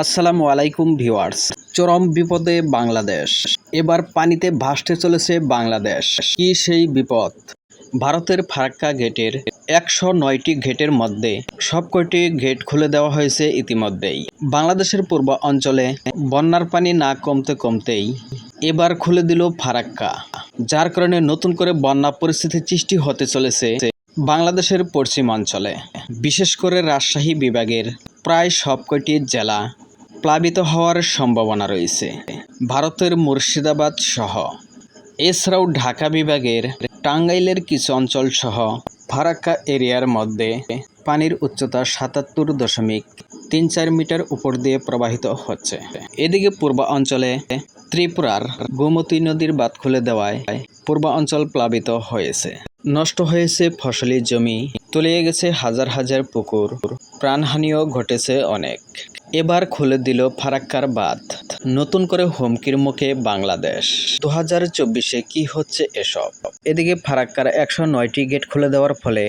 আসসালামু আলাইকুম ভিউয়ার্স। চরম বিপদে বাংলাদেশ। এবার পানিতে ভাসতে চলেছে বাংলাদেশ। কি সেই বিপদ? ভারতের ফারাক্কা গেটের একশো নয়টি গেটের মধ্যে সবকটি গেট খুলে দেওয়া হয়েছে ইতিমধ্যেই। বাংলাদেশের পূর্ব অঞ্চলে বন্যার পানি না কমতে কমতেই এবার খুলে দিল ফারাক্কা। যার কারণে নতুন করে বন্যা পরিস্থিতি সৃষ্টি হতে চলেছে বাংলাদেশের পশ্চিমাঞ্চলে। বিশেষ করে রাজশাহী বিভাগের প্রায় সবকটি জেলা প্লাবিত হওয়ার সম্ভাবনা রয়েছে। ভারতের মুর্শিদাবাদ সহ। এছাড়াও ঢাকা বিভাগের টাঙ্গাইলের কিছু অঞ্চল সহ ফারাক্কা এরিয়ার মধ্যে পানির উচ্চতা সাতাত্তর দশমিক তিন চার মিটার উপর দিয়ে প্রবাহিত হচ্ছে। এদিকে পূর্ব অঞ্চলে ত্রিপুরার গোমতী নদীর বাঁধ খুলে দেওয়ায় পূর্ব অঞ্চল প্লাবিত হয়েছে। নষ্ট হয়েছে ফসলি জমি, তলিয়ে গেছে হাজার হাজার পুকুর, প্রাণহানিও ঘটেছে অনেক। এবার খুলে দিল ফারাক্কার বাঁধ। নতুন করে হুমকির মুখে বাংলাদেশ। দু হাজার চব্বিশে কি হচ্ছে এসব? এদিকে ফারাক্কার একশো নয়টি গেট খুলে দেওয়ার ফলে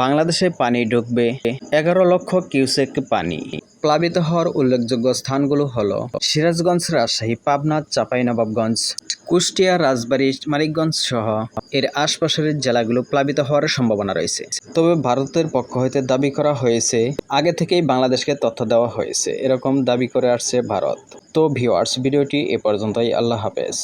বাংলাদেশে পানি ঢুকবে এগারো লক্ষ কিউসেক পানি। প্লাবিত হওয়ার উল্লেখযোগ্য স্থানগুলো হলো সিরাজগঞ্জ, রাজশাহী, পাবনা, চাঁপাইনবাবগঞ্জ, কুষ্টিয়া, রাজবাড়ী, মানিকগঞ্জ সহ এর আশপাশের জেলাগুলো প্লাবিত হওয়ার সম্ভাবনা রয়েছে। তবে ভারতের পক্ষ হইতে দাবি করা হয়েছে, আগে থেকেই বাংলাদেশকে তথ্য দেওয়া হয়েছে। এরকম দাবি করে আসছে ভারত। তো ভিওয়ার্স ভিডিওটি এ পর্যন্তই। আল্লাহ হাফেজ।